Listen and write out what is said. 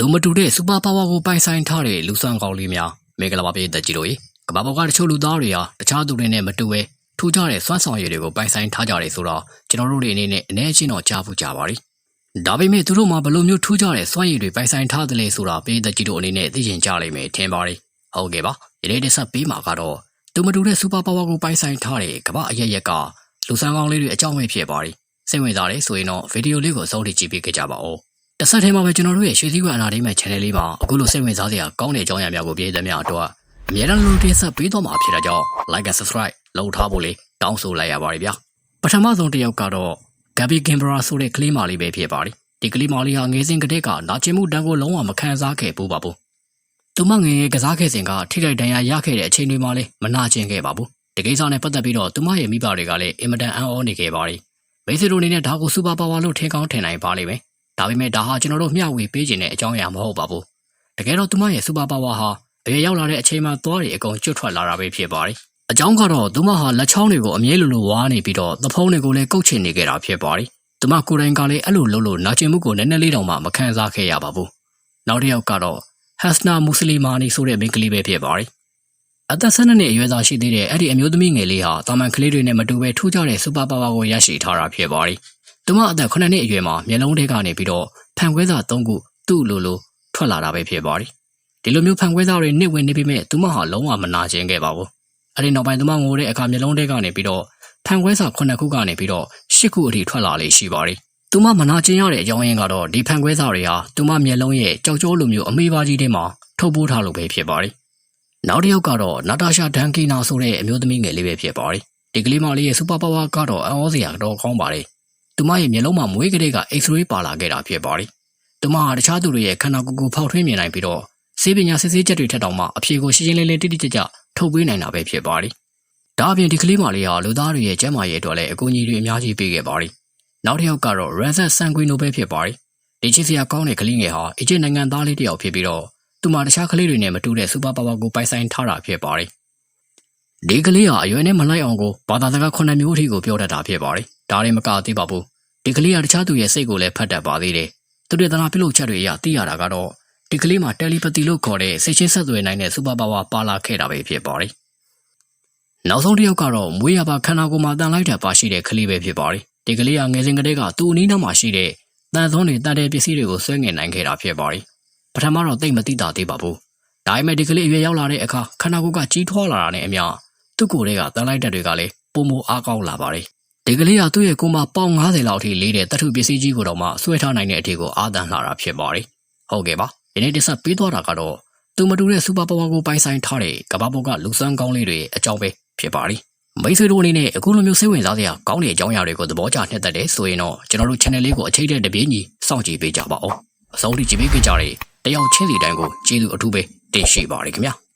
သူမတူတဲ့စူပါပါဝါကိုပိုင်ဆိုင်ထားတဲ့လူဆောင်ကောင်းလေးများမင်္ဂလာပါပြည်သက်ကြီးတို့ရေကမ္ဘာပေါ်ကတချို့လူသားတွေဟာတခြားသူတွေနဲ့မတူဘဲထူးခြားတဲ့စွမ်းဆောင်ရည်တွေကိုပိုင်ဆိုင်ထားကြတယ်ဆိုတော့ကျွန်တော်တို့တွေအနေနဲ့အနေချင်းတော့ကြားဖို့ကြပါလိဒါပေမဲ့သူတို့မှာဘယ်လိုမျိုးထူးခြားတဲ့စွမ်းရည်တွေပိုင်ဆိုင်ထားတယ်လဲဆိုတာပြည်သက်ကြီးတို့အနေနဲ့သိချင်ကြလိမ့်မယ်ထင်ပါတယ်ဟုတ်ကဲ့ပါဒီနေ့တစ်ဆက်ပေးမှာကတော့သူမတူတဲ့စူပါပါဝါကိုပိုင်ဆိုင်ထားတဲ့ကမ္ဘာအရက်ရက်ကလူဆောင်ကောင်းလေးတွေအကြောင်းပဲဖြစ်ပါတယ်စိတ်ဝင်စားတယ်ဆိုရင်တော့ဗီဒီယိုလေးကိုအဆုံးထိကြည့်ပေးကြကြပါဦး တစ်ဆက်တည်းမှာပဲကျွန်တော်တို့ရဲ့ရွှေစည်းကွာအနာဒီမဲ့ channel လေးမှာအခုလိုစိတ်ဝင်စားစရာကောင်းတဲ့အကြောင်းအရာများကိုပြည်သက်များအတွက်အများအားလုံးတင်ဆက်ပေးတော့မှာဖြစ်တဲ့ကြောင့် like and subscribe လုပ်ထားဖို့လေးတောင်းဆိုလိုက်ရပါတယ်ဗျာပထမဆုံးတစ်ယောက်ကတော့ Gabby Gimbra ဆိုတဲ့ကလေးမလေးပဲဖြစ်ပါတယ်ဒီကလေးမလေးဟာငယ်စဉ်ကတည်းကနာကျင်မှုတန်းကိုလုံးဝမခံစားခဲ့ဘူးပါဘူးသူမငယ်ငယ်ကစားခဲ့စဉ်ကထိခိုက်ဒဏ်ရာရခဲ့တဲ့အချိန်တွေမှာလည်းမနာကျင်ခဲ့ပါဘူးဒီကိစ္စနဲ့ပတ်သက်ပြီးတော့သူမရဲ့မိဘတွေကလည်းအင်မတန်အံ့ဩနေခဲ့ပါတယ်မိတ်ဆွေတို့အနေနဲ့ဒါကိုစူပါပါဝါလို့ထင်ကောင်းထင်နိုင်ပါလိမ့်မယ် ဒါပေမဲ့ဒါဟာကျွန်တော်တို့မျှဝေပေးခြင်းတဲ့အကြောင်းအရာမဟုတ်ပါဘူး။တကယ်တော့သူမရဲ့စူပါပါဝါဟာအရွယ်ရောက်လာတဲ့အချိန်မှာသွားတွေအကုန်ကျွတ်ထွက်လာတာပဲဖြစ်ပါတယ်။အကြောင်းကတော့သူမဟာလက်ချောင်းတွေကိုအမြဲလိုလိုဝါနေပြီးတော့သဖုံးတွေကိုလည်းကုတ်ချင်နေကြတာဖြစ်ပါတယ်။သူမကိုယ်တိုင်ကလည်းအဲ့လိုလုပ်လို့နာကျင်မှုကိုနည်းနည်းလေးတောင်မှမခံစားခဲ့ရပါဘူး။နောက်တစ်ယောက်ကတော့ဟက်စနာမူစလီမာနီဆိုတဲ့မိန်းကလေးပဲဖြစ်ပါတယ်။အသက်၁၂နှစ်အရွယ်သားရှိသေးတဲ့အဲ့ဒီအမျိုးသမီးငယ်လေးဟာတာမန်ကလေးတွေနဲ့မတူဘဲထူးခြားတဲ့စူပါပါဝါကိုရရှိထားတာဖြစ်ပါတယ်။ သူမအသက်9နှစ်အရွယ်မှာမျက်လုံးထဲကနေပြီးတော့ဖန်ခွဲစာ၃ခုသူ့လိုလိုထွက်လာတာပဲဖြစ်ပါတယ်။ဒီလိုမျိုးဖန်ခွဲစာတွေနှစ်ဝင်နေပြီမဲ့သူမဟာလုံးဝမနာကျင်ခဲ့ပါဘူး။အဲဒီနောက်ပိုင်းသူမငိုတဲ့အခါမျက်လုံးထဲကနေပြီးတော့ဖန်ခွဲစာ9ခုကနေပြီးတော့10ခုအထိထွက်လာလေရှိပါတယ်။သူမမနာကျင်ရတဲ့အကြောင်းရင်းကတော့ဒီဖန်ခွဲစာတွေဟာသူမမျက်လုံးရဲ့ကြောက်ကြောလိုမျိုးအမေးပါကြီးထဲမှာထုတ်ပိုးထားလို့ပဲဖြစ်ပါတယ်။နောက်တစ်ယောက်ကတော့နာတာရှာဒန်ကီနာဆိုတဲ့အမျိုးသမီးငယ်လေးပဲဖြစ်ပါတယ်။ဒီကလေးမလေးရဲ့စူပါပါဝါကတော့အံ့ဩစရာတော့ကောင်းပါတယ်။ သူမရဲ့မျက်လုံးမှာမွေးကလေးက X-ray ပါလာခဲ့တာဖြစ်ပါတယ်။သူမဟာတခြားသူတွေရဲ့ခန္ဓာကိုယ်ကိုဖောက်ထွင်းမြင်နိုင်ပြီးတော့စေပညာစစ်ဆေးချက်တွေထက်တောင်မှအဖြေကိုရှင်းရှင်းလင်းလင်းတိတိကျကျထုတ်ပေးနိုင်တာပဲဖြစ်ပါတယ်။ဒါအပြင်ဒီကလေးမလေးဟာလူသားတွေရဲ့ကျန်းမာရေးအတွက်လည်းအကူအညီတွေအများကြီးပေးခဲ့ပါတယ်။နောက်တစ်ယောက်ကတော့ Razak Sanguino ပဲဖြစ်ပါတယ်။ဒီချစ်စရာကောင်းတဲ့ကလေးငယ်ဟာအစ်ကျနိုင်ငံသားလေးတစ်ယောက်ဖြစ်ပြီးတော့သူမှတခြားကလေးတွေနဲ့မတူတဲ့စူပါပါဝါကိုပိုင်ဆိုင်ထားတာဖြစ်ပါတယ်။ဒီကလေးဟာအရွယ်နဲ့မလိုက်အောင်ကိုဘာသာစကားခုနှစ်မျိုးအထိကိုပြောတတ်တာဖြစ်ပါတယ်။ ဒါရင်မကသေးပါဘူး။ဒီကလေးကတခြားသူရဲ့စိတ်ကိုလည်းဖတ်တတ်ပါသေးတယ်။သူတွေသနာပြုလုပ်ချက်တွေအရသိရတာကတော့ဒီကလေးမှာတယ်လီပသီလို့ခေါ်တဲ့စိတ်ချင်းဆက်သွယ်နိုင်တဲ့စူပါပါဝါပါလာခဲ့တာပဲဖြစ်ပါတယ်။နောက်ဆုံးတစ်ယောက်ကတော့မွေးရပါခန္ဓာကိုယ်မှာတန်လိုက်တဲ့ပါရှိတဲ့ကလေးပဲဖြစ်ပါတယ်။ဒီကလေးကငယ်စဉ်ကတည်းကသူ့အနီးနားမှာရှိတဲ့တန်သွန်းတွေတန်တဲ့ပစ္စည်းတွေကိုဆွဲငင်နိုင်ခဲ့တာဖြစ်ပါတယ်။ပထမတော့တိတ်မသိတာသေးပါဘူး။ဒါပေမဲ့ဒီကလေးအရွယ်ရောက်လာတဲ့အခါခန္ဓာကိုယ်ကကြီးထွားလာတာနဲ့အမျှသူ့ကိုယ်တွေကတန်လိုက်တဲ့တွေကလည်းပုံမအားကောင်းလာပါတယ်။ ဒီကလေးကသူ့ရဲ့ကိုယ်မှာပေါင်90လောက်ထိလေးတဲ့တထုပစ္စည်းကြီးကိုတော့မှဆွဲထားနိုင်တဲ့အထိကိုအာသန်လာတာဖြစ်ပါတယ်။ဟုတ်ကဲ့ပါ။ဒီနေ့တစ်ဆက်ပေးသွားတာကတော့သူမတူတဲ့စူပါပါဝါကိုပိုင်ဆိုင်ထားတဲ့ကမ္ဘာပေါ်ကလူစမ်းကောင်းလေးတွေအကြောင်းပဲဖြစ်ပါတယ်။မိတ်ဆွေတို့အနေနဲ့အခုလိုမျိုးစိတ်ဝင်စားစရာကောင်းတဲ့အကြောင်းအရာတွေကိုသဘောကျနှစ်သက်တယ်ဆိုရင်တော့ကျွန်တော်တို့ channel လေးကိုအချိန်တည်းတပြေးညီစောင့်ကြည့်ပေးကြပါဦး။အဆုံးထိကြည့်ပေးကြတဲ့တယောက်ချင်းစီတိုင်းကိုကျေးဇူးအထူးပဲတင်ရှိပါတယ်ခင်ဗျာ။